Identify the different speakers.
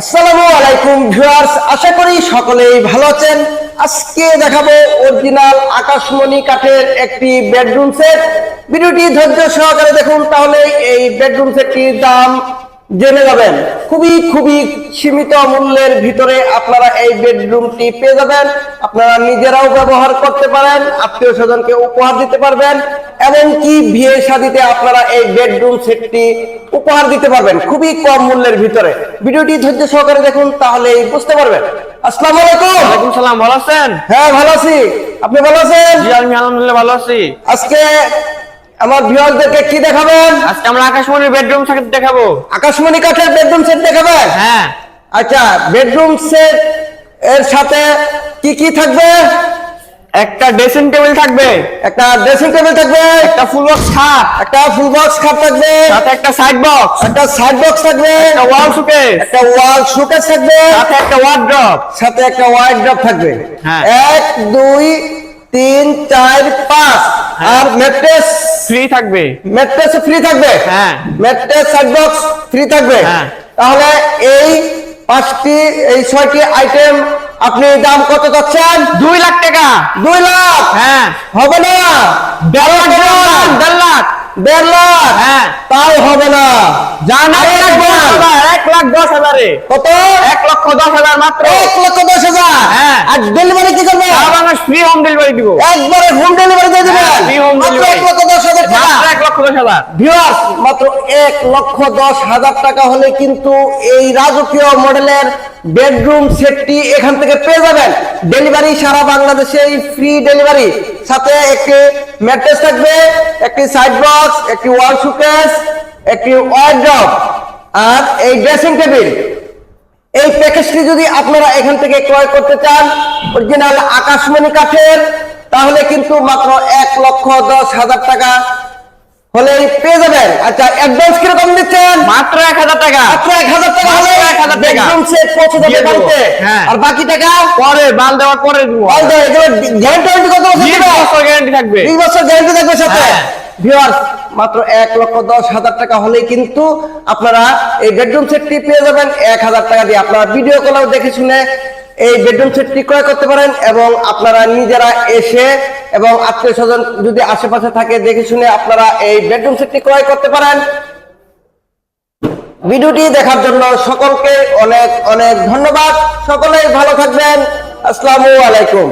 Speaker 1: আসসালামু আলাইকুম ভিউয়ার্স, আশা করি সকলেই ভালো আছেন। আজকে দেখাবো অরিজিনাল আকাশমণি কাঠের একটি বেডরুম সেট ভিডিওটি ধৈর্য সহকারে দেখুন, তাহলে এই বেডরুম সেটটির দাম জেনে যাবেন খুবই খুবই সীমিত মূল্যের ভিতরে আপনারা এই বেডরুমটি পেয়ে যাবেন। আপনারা নিজেরাও ব্যবহার করতে পারেন আত্মীয় স্বজনকে উপহার দিতে পারবেন এমনকি বিয়ে শাদিতে আপনারা এই বেডরুম সেটটি উপহার দিতে পারবেন খুবই কম মূল্যের ভিতরে। ভিডিওটি ধৈর্য সহকারে দেখুন তাহলেই বুঝতে পারবেন। আসসালামু আলাইকুম।
Speaker 2: ওয়ালাইকুম সালাম ভালো আছেন?
Speaker 1: হ্যাঁ ভালো আছি। আপনি ভালো আছেন?
Speaker 2: জি আমি আলহামদুলিল্লাহ ভালো আছি।
Speaker 1: আজকে আমার ভিউয়ারদেরকে কি দেখাবেন?
Speaker 2: আজকে আমরা আকাশমণির বেডরুম সেট দেখাবো।
Speaker 1: আকাশমণি কাঠের বেডরুম সেট দেখাবেন?
Speaker 2: হ্যাঁ।
Speaker 1: আচ্ছা বেডরুম সেট এর সাথে কি কি থাকবে?
Speaker 2: একটা ড্রেসিং টেবিল থাকবে।
Speaker 1: একটা ড্রেসিং টেবিল থাকবে।
Speaker 2: একটা ফুল বক্স খাট।
Speaker 1: একটা ফুল বক্স খাট থাকবে।
Speaker 2: সাথে একটা সাইড বক্স
Speaker 1: একটা সাইড বক্স থাকবে।
Speaker 2: একটা ওয়াল সুকেস
Speaker 1: একটা ওয়াল শোকেস থাকবে।
Speaker 2: সাথে একটা ওয়ার্ড্রপ
Speaker 1: সাথে একটা ওয়াইড ড্রপ থাকবে।
Speaker 2: হ্যাঁ।
Speaker 1: এক দুই তিন চার পাঁচ। আর ম্যাট্রেস?
Speaker 2: ফ্রি থাকবে।
Speaker 1: ম্যাট্রেস ফ্রি থাকবে?
Speaker 2: হ্যাঁ।
Speaker 1: ম্যাট্রেস সাইড বক্স ফ্রি থাকবে?
Speaker 2: হ্যাঁ।
Speaker 1: তাহলে এই পাঁচটি এই ছয়টি আইটেম আপনি দাম কত চাচ্ছেন?
Speaker 2: দুই লাখ টাকা।
Speaker 1: দুই লাখ?
Speaker 2: হ্যাঁ।
Speaker 1: হবে না।
Speaker 2: দেড় লাখ। দেড় লাখ।
Speaker 1: দেড় লাখ?
Speaker 2: হ্যাঁ।
Speaker 1: তাও হবে না।
Speaker 2: জান
Speaker 1: আরে
Speaker 2: এক লাখ দশ। হাজার।
Speaker 1: কত?
Speaker 2: এক লক্ষ দশ হাজার মাত্র।
Speaker 1: এক লক্ষ দশ হাজার?
Speaker 2: হ্যাঁ।
Speaker 1: আর ডেলিভারি কি করবে?
Speaker 2: বাংলাদেশ ফ্রি হোম ডেলিভারি দিব।
Speaker 1: একবারে হোম ডেলিভারি দিয়ে দিবেন
Speaker 2: free home
Speaker 1: মাত্র এক লক্ষ দশ হাজার টাকা।
Speaker 2: এক লক্ষ দশ হাজার।
Speaker 1: ভিউয়ার্স মাত্র এক লক্ষ দশ হাজার টাকা হলে কিন্তু এই রাজকীয় মডেলের বেডরুম সেটটি এখান থেকে পেয়ে যাবেন। ডেলিভারি সারা বাংলাদেশে ফ্রি ডেলিভারি সাথে একটি ম্যাট্রেস থাকবে একটি সাইড বক্স একটি ওয়াল সুকেস একটি ওয়ার্ড্রপ আর এই ড্রেসিং টেবিল এই প্যাকেজটি যদি আপনারা এখান থেকে ক্রয় করতে চান অরিজিনাল আকাশমণি কাঠের তাহলে কিন্তু মাত্র এক লক্ষ দশ হাজার টাকা হলেই পেয়ে যাবেন। আচ্ছা অ্যাডভান্স কীরকম দিচ্ছেন?
Speaker 2: মাত্র এক হাজার টাকা।
Speaker 1: মাত্র এক হাজার টাকা হলে
Speaker 2: মাত্র 1000 টাকা।
Speaker 1: সেট পৌঁছে যাবে বাড়িতে।
Speaker 2: হ্যাঁ।
Speaker 1: আর বাকি টাকা?
Speaker 2: পরে বাল দেওয়ার পরে দিব।
Speaker 1: গ্যারান্টি কত বছর
Speaker 2: গ্যারান্টি থাকবে?
Speaker 1: দুই বছর গ্যারান্টি থাকবে সাথে? ভিউয়ার্স মাত্র এক লক্ষ দশ হাজার টাকা হলেই কিন্তু আপনারা এই বেডরুম সেটটি পেয়ে যাবেন। এক হাজার টাকা দিয়ে আপনারা ভিডিও কলেও দেখে শুনে এই বেডরুম সেটটি ক্রয় করতে পারেন এবং আপনারা নিজেরা এসে এবং আত্মীয় স্বজন যদি আশেপাশে থাকে দেখে শুনে আপনারা এই বেডরুম সেটটি ক্রয় করতে পারেন। ভিডিওটি দেখার জন্য সকলকে অনেক অনেক ধন্যবাদ। সকলেই ভালো থাকবেন। আসসালামু আলাইকুম।